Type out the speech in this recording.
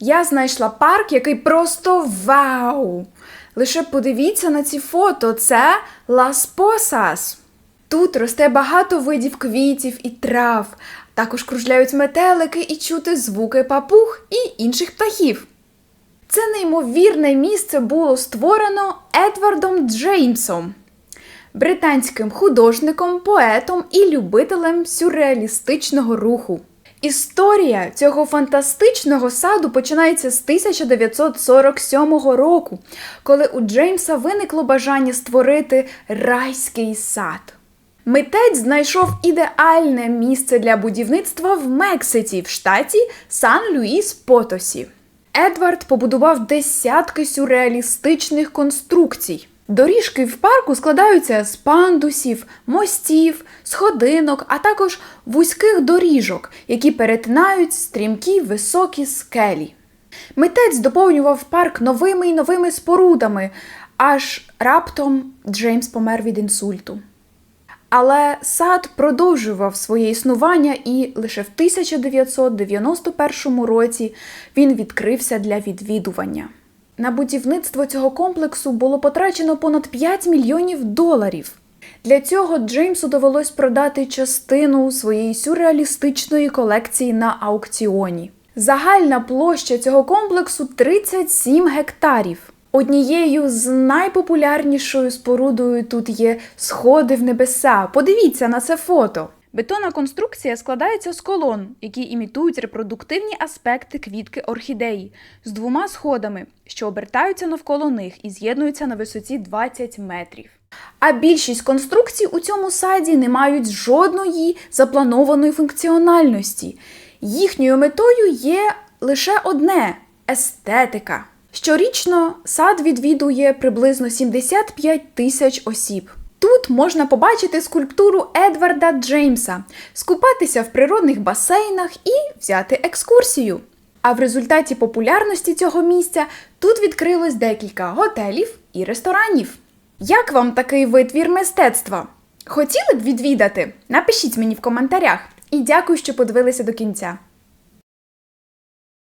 Я знайшла парк, який просто вау! Лише подивіться на ці фото, це Лас Посас. Тут росте багато видів квітів і трав, також кружляють метелики і чути звуки папуг і інших птахів. Це неймовірне місце було створено Едвардом Джеймсом, британським художником, поетом і любителем сюрреалістичного руху. Історія цього фантастичного саду починається з 1947 року, коли у Джеймса виникло бажання створити райський сад. Митець знайшов ідеальне місце для будівництва в Мексиці, в штаті Сан-Луїс Потосі. Едвард побудував десятки сюрреалістичних конструкцій. Доріжки в парку складаються з пандусів, мостів, сходинок, а також вузьких доріжок, які перетинають стрімкі високі скелі. Митець доповнював парк новими й новими спорудами, аж раптом Джеймс помер від інсульту. Але сад продовжував своє існування і лише в 1991 році він відкрився для відвідування. На будівництво цього комплексу було потрачено понад 5 мільйонів доларів. Для цього Джеймсу довелось продати частину своєї сюрреалістичної колекції на аукціоні. Загальна площа цього комплексу 37 гектарів. Однією з найпопулярнішою спорудою тут є сходи в небеса. Подивіться на це фото. Бетонна конструкція складається з колон, які імітують репродуктивні аспекти квітки орхідеї, з двома сходами, що обертаються навколо них і з'єднуються на висоті 20 метрів. А більшість конструкцій у цьому саді не мають жодної запланованої функціональності. Їхньою метою є лише одне естетика. Щорічно сад відвідує приблизно 75 тисяч осіб. Можна побачити скульптуру Едварда Джеймса, скупатися в природних басейнах і взяти екскурсію. А в результаті популярності цього місця тут відкрилось декілька готелів і ресторанів. Як вам такий витвір мистецтва? Хотіли б відвідати? Напишіть мені в коментарях. І дякую, що подивилися до кінця.